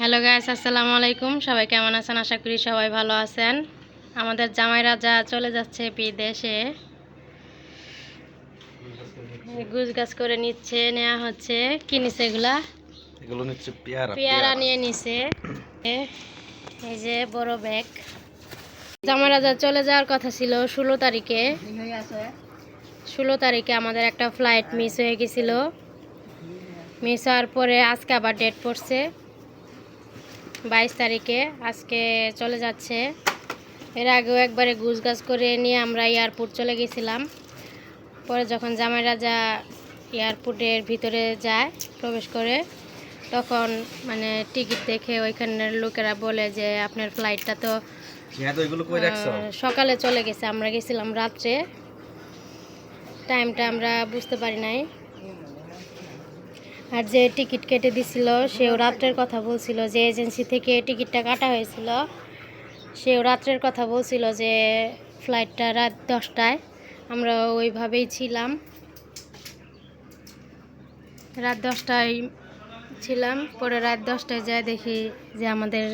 Hello guys আসসালামু আলাইকুম। সবাই কেমন আছেন? আশা করি সবাই ভালো আছেন। আমাদের জামাই রাজা চলে যাচ্ছে বিদেশে। গুছ গাছ করে নিচ্ছে নেওয়া হচ্ছে। কি নিচ্ছে এগুলা? এগুলো নিচ্ছে পেয়ারা। পেয়ারা নিয়ে নিছে। এই যে বড় ব্যাগ। জামাই রাজা চলে যাওয়ার কথা ছিল ষোলো তারিখে। ষোলো তারিখে আমাদের একটা ফ্লাইট মিস হয়ে গেছিল। মিস হওয়ার পরে আজকে আবার ডেট পড়ছে। বাইশ তারিখে আজকে চলে যাচ্ছে। এর আগেও একবারে গুছগাছ করে নিয়ে আমরা এয়ারপোর্ট চলে গেছিলাম। পরে যখন জামাই রাজা এয়ারপোর্টের ভিতরে যায় প্রবেশ করে তখন মানে টিকিট দেখে ওইখানের লোকেরা বলে যে আপনার ফ্লাইটটা তো সকালে চলে গেছে। আমরা গেছিলাম রাত্রে। টাইমটা আমরা বুঝতে পারি নাই। আর যে টিকিট কেটে দিছিল, সেও রাত্রের কথা বলছিল যে এজেন্সি থেকে টিকিটটা কাটা হয়েছিল। সেও রাত্রের কথা বলছিল যে ফ্লাইটটা রাত দশটায়। আমরা ওইভাবেই ছিলাম। রাত দশটায় ছিলাম, পরে রাত দশটায় যায় দেখি যে আমাদের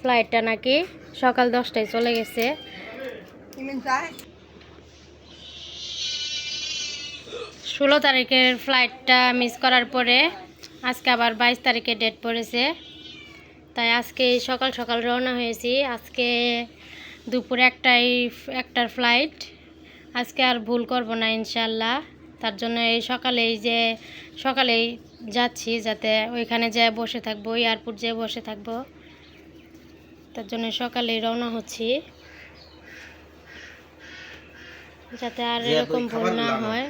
ফ্লাইটটা নাকি সকাল দশটায় চলে গেছে। ষোলো তারিখের ফ্লাইটটা মিস করার পরে আজকে আবার বাইশ তারিখে ডেট পড়েছে। তাই আজকে সকাল সকাল রওনা হয়েছি। আজকে দুপুরে একটাই একটার ফ্লাইট আজকে আর ভুল করব না ইনশাল্লাহ তার জন্য এই সকালেই যে সকালেই যাচ্ছি যাতে ওইখানে যেয়ে বসে থাকব এয়ারপোর্ট যেয়ে বসে থাকব। তার জন্য সকালেই রওনা হচ্ছি। যাতে আর এরকম ভুল না হয়।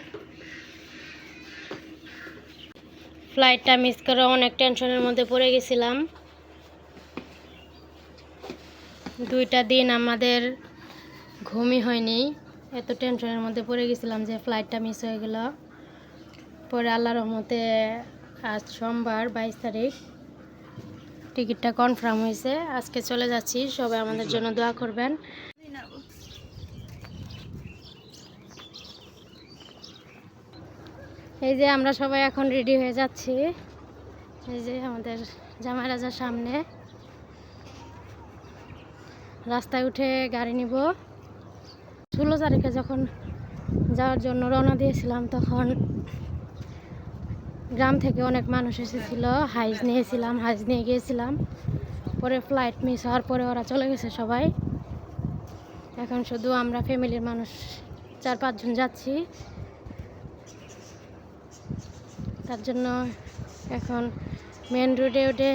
ফ্লাইটটা মিস করে অনেক টেনশনের মধ্যে পড়ে গেছিলাম। দুইটা দিন আমাদের ঘুমই হয়নি, এত টেনশনের মধ্যে পড়ে গেছিলাম যে ফ্লাইটটা মিস হয়ে গেল। পরে আল্লাহর রহমতে আজ সোমবার বাইশ তারিখ। টিকিটটা কনফার্ম হয়েছে। আজকে চলে যাচ্ছি। সবাই আমাদের জন্য দোয়া করবেন। এই যে আমরা সবাই এখন রেডি হয়ে যাচ্ছি। এই যে আমাদের জামাই রাজার সামনে। রাস্তায় উঠে গাড়ি নিব। ষোলো তারিখে যখন যাওয়ার জন্য রওনা দিয়েছিলাম, তখন গ্রাম থেকে অনেক মানুষ এসেছিল। হাইজ নিয়েছিলাম, হাইজ নিয়ে গিয়েছিলাম। পরে ফ্লাইট মিস হওয়ার পরে ওরা চলে গেছে সবাই। এখন শুধু আমরা ফ্যামিলির মানুষ, চার পাঁচজন যাচ্ছি। তার জন্য এখন মেন রোডে ওঠে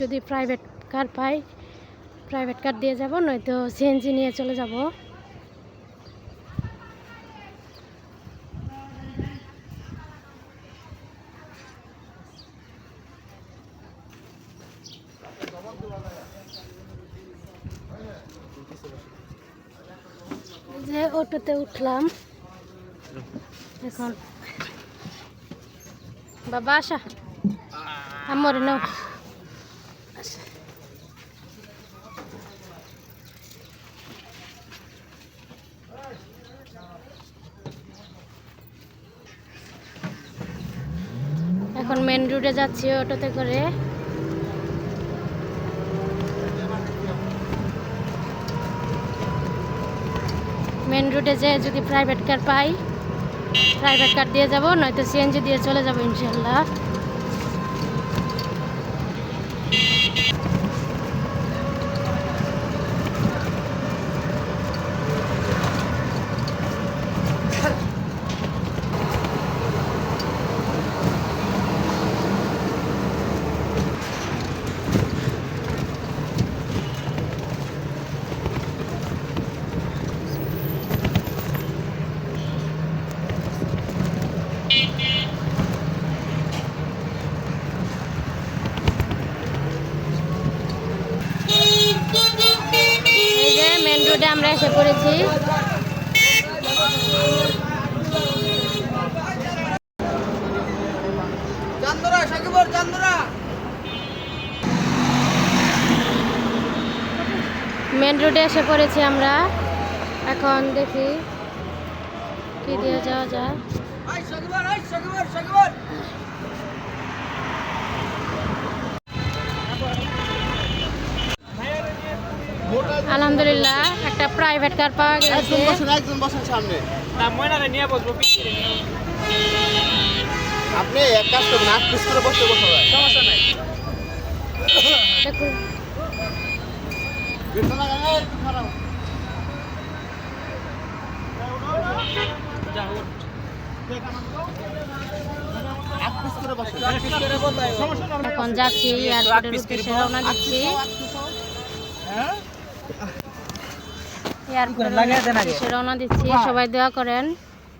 যদি প্রাইভেট কার পাই প্রাইভেট কার দিয়ে যাব, নয়তো সিএনজি নিয়ে চলে যাব। যে অটোতে উঠলাম। এখন বাবা আসা আমরে এখন মেন রোডে যাচ্ছি অটোতে করে। মেন রোডে যে যদি প্রাইভেট কার পাই। প্রাইভেট কার দিয়ে যাব নয়তো সিএনজি দিয়ে চলে যাব ইনশাল্লাহ এই যে মেন রোডে আমরা এসে পড়েছি মেন রোডে এসে পড়েছি আমরা। এখন দেখি কি দিয়ে যাওয়া যায়। আলহামদুলিল্লাহ। একটা প্রাইভেট কার পাওয়া গেছে। একজন বসেন সামনে। আপনি এক কাজ করবেন আট পিস করে বসতে বসে ভাই সমস্যা নাই। দেখুন। আট পিস করে বসেন এখন যাচ্ছি এয়ারপোর্টের উদ্দেশ্যে রওনা দিচ্ছি। রওনা দিচ্ছি। সবাই দোয়া করেন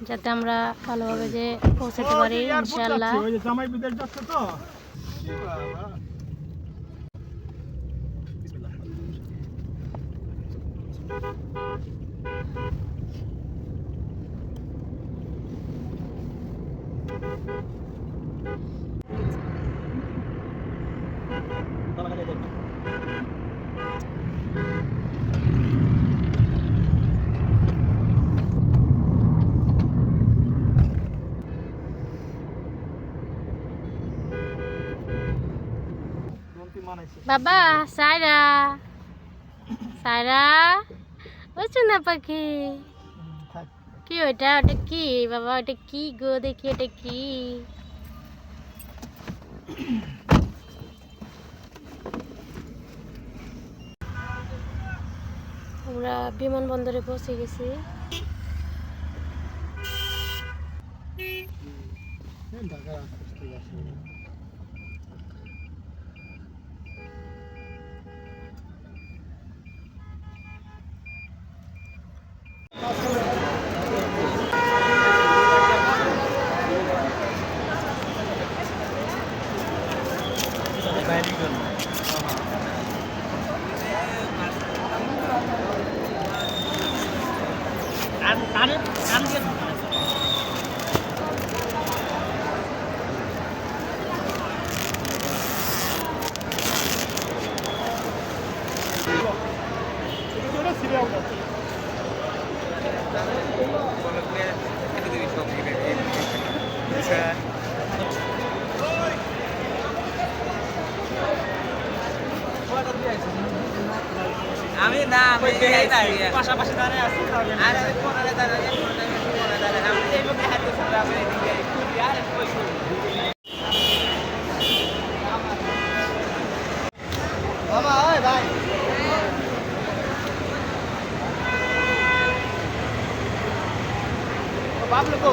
যাতে আমরা ভালোভাবে যে পৌঁছাতে পারি ইনশাআল্লাহ। বাবা সাইরা সাইরা ও চুনা পাখি। কি ওইটা ওটা কি? বাবা ওটা কি গো? দেখি ওটা কি। আমরা বিমানবন্দরে পৌঁছে গেছি। বাইরের জন্য। আমি না আমি পাশাপাশি দাঁড়িয়ে আছি আর আমি কোনারে দাঁড়িয়ে কোনারে দাঁড়িয়ে আমি এইভাবে হাঁটতে শুনলাম আমি এদিকে ঘুরি আর কই ওই ভাই। বাবলু কো?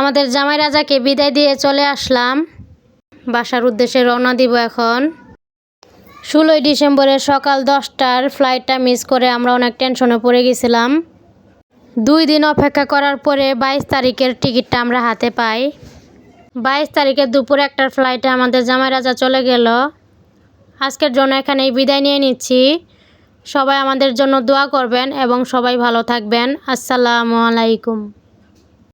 আমাদের জামাই রাজাকে বিদায় দিয়ে চলে আসলাম। বাসার উদ্দেশ্যে রওনা দিব এখন। ষোলোই ডিসেম্বরের সকাল দশটার ফ্লাইটটা মিস করে আমরা অনেক টেনশনে পড়ে গেছিলাম। দুই দিন অপেক্ষা করার পরে বাইশ তারিখের টিকিটটা আমরা হাতে পাই। বাইশ তারিখে দুপুর একটার ফ্লাইটে আমাদের জামাই রাজা চলে গেল। আজকের জন্য এখানেই বিদায় নিয়ে নিচ্ছি। সবাই আমাদের জন্য দোয়া করবেন এবং সবাই ভালো থাকবেন। আসসালামু আলাইকুম।